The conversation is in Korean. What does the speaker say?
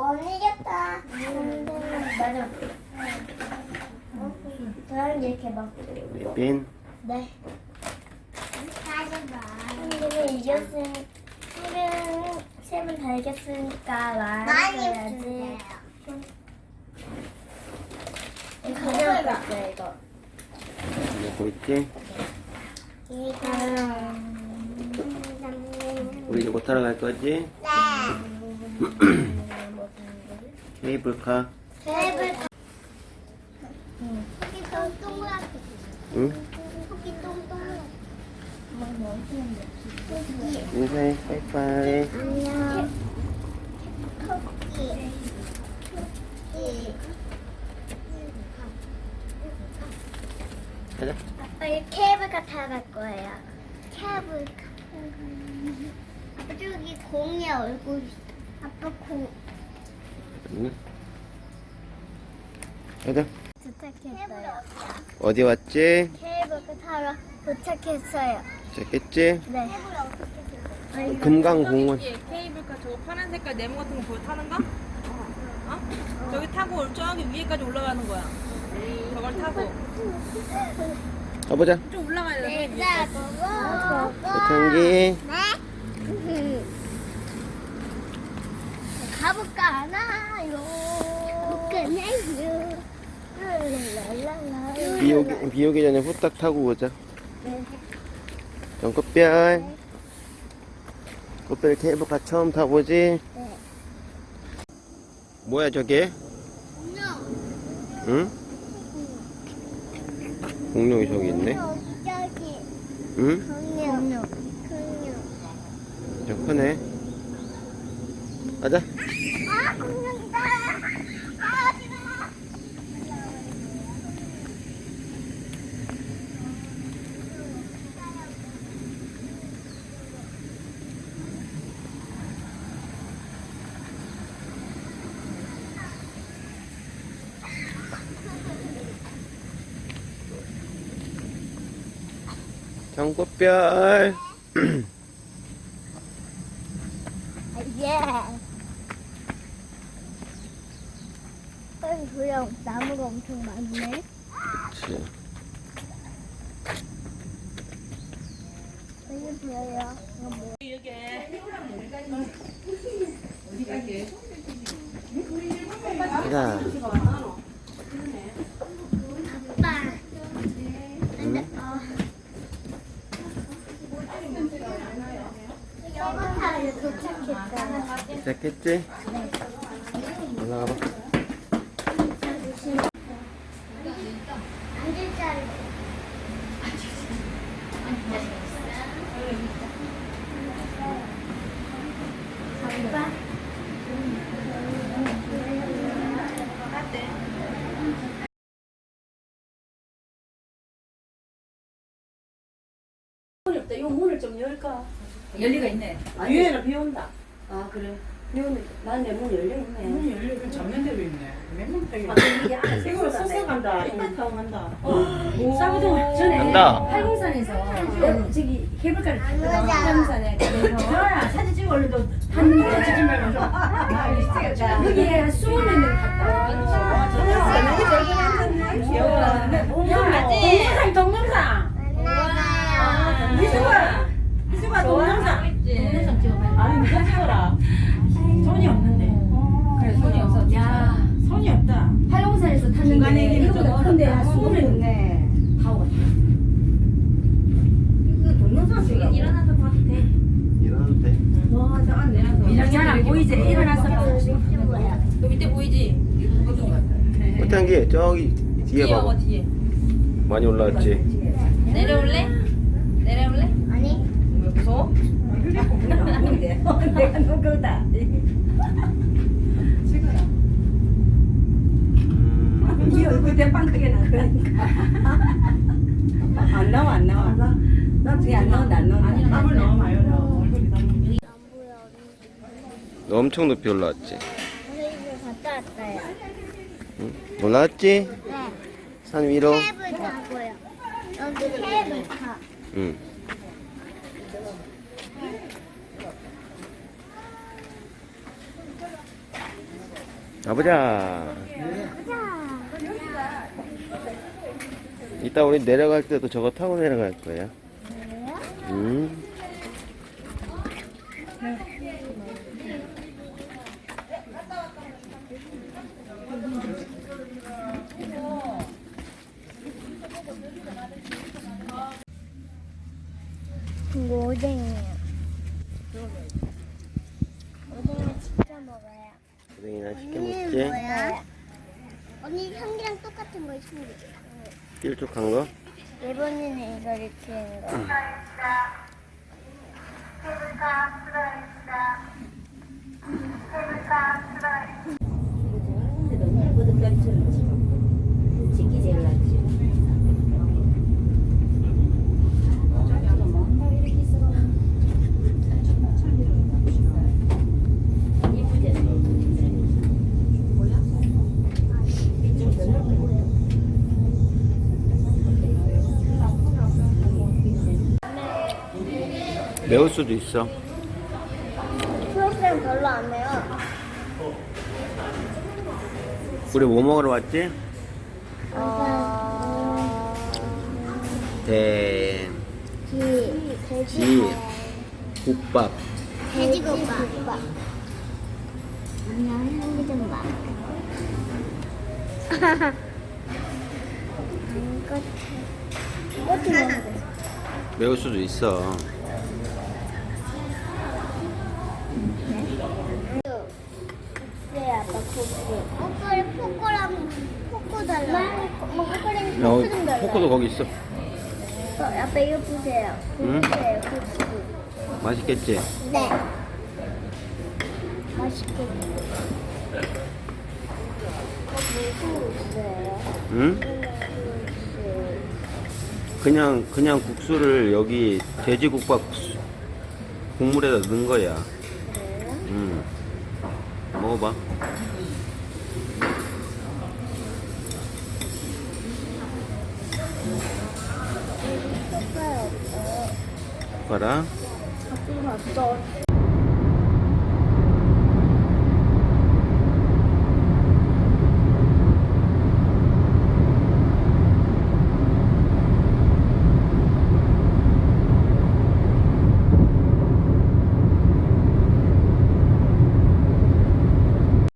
못 이겼다. 맞아. 저랑 이렇게 막. 빈. 네. 한개는 이겼으니, 다 이겼으니까 말해야지. 이거 가져올까, 이거. 먹고 있지? 우리 이제 못 타러 갈 거지? 케이블카. 테이블. 토끼 똥똥하게. 응? 토끼 똥똥하게. 인사해. 빠이빠이. 안녕. 토끼. 토끼. 가자. 아빠 이 케이블카 타러 갈 거예요. 케이블카. 아빠 저기 공이 얼굴. 있어. 아빠 공. 응? 가자. 도착했어요. 어디 왔지? 케이블카 타러 도착했어요. 됐겠지? 네. 금강공원. 예, 케이블카 저거 파란 색깔 네모 같은 거 그거 타는 거? 어? 저기 타고 저기 위에까지 올라가는 거야. 저걸 타고 가보자. 좀 올라가야 돼. 내가 보고 보고. 경기. 네. 가볼까 하나요? 가볼까나요? 랄랄랄라. 비 오기, 비 오기 전에 후딱 타고 오자. 전 꽃별. 꽃별 케이블카 처음 타보지? 네. 뭐야 저게? 응? 공룡이 저기 있네. 응? 공룡. 공룡. 저 크네. 가자. 아 공룡이다. 아 싫어. 정꽃별. 예. 빨리. 나무가 엄청 많네. 그치. 빨리 보여요. 이거 뭐야? 가자. 아빠. 근데 어. 케이블카에 도착했어요. 시작했지? 올라가 봐. 이 문을 좀 열까? 열리가 있네. 위에는 비 온다. 아 그래. 난내 문 열려 있네. 문이 열리고 전면대로 있네. 맨문 벽에. 아, 이게 안에 이거 서서 간다. 이거 타고 간다. 싸우던 전에 간다. 팔공산에서 어, 저기 케이블카를. 타고 팔공산에 가면서 야 사진 찍어 올려도 한 사진 찍지 말고 좀. 여기에 한 스무 명 갔다. 동영상 동영상. 만나요. 이수가 이수가 동영상. 동영상 찍어봐. 아니 누가 찍어라. 손이 없는데. 그래 손이 없어. 야 손이 없다. 팔공산에서 탔는데 중간에 있는 이거보다 저거 큰데 한 하고 스무 명 타고 갔다. 이거 동영상 찍어. 일어나서 봐도 돼. 일어나도 돼. 와저 안에. 잘안 보이지? 일어나서 봐. 그 밑에 보이지? 꽃향기 저기 뒤에 뒤에 봐봐. 봐 뒤에. 많이 올라왔지? 내려올래? 내려올래? 아니. 왜 무서워? 내가 누구다. 음, 이 얼굴 대빵 크게 나그러니까 안 나와 안 나와. 나 그게 안 나온다 안 나온다. 땀을 너무 많이 흘려. 얼굴이 너무. 너 엄청 높이 올라왔지? 저희 갔다 왔어요. 응? 올라왔지? 네. 산 위로? 타고요. 여기. 응. 가보자. 가자. 이따 우리 내려갈 때도 저거 타고 내려갈 거야. 그래요? 음. 이거 오뎅이에요. 오뎅을 진짜 먹어요. 고생이나 시켜 언니는 먹지? 뭐야? 언니 향기랑 똑같은 거 신기. 낄쭉한 거? 이번에는 이거를 키우는 거. 근데 너무 보름달처럼 지금 찍기 제일 낫지. 매울 수도 있어. 프로그램 별로 안 해요. 우리 뭐 먹으러 왔지? 어... 대, 지, 지, 국밥. 돼지국밥. 안녕, 좀 봐. 이것도 먹어. 매울 수도 있어. 포크랑 포크 달라. 뭐 포크랑 어, 좀 달라. 거기 있어. 어, 아빠 이거 보세요. 응? 보세요. 맛있겠지? 네. 무슨 있어요? 응? 그냥 그냥 국수를 여기 돼지국밥 국수- 국물에다 넣은 거야. 응. 먹어봐. 젓가락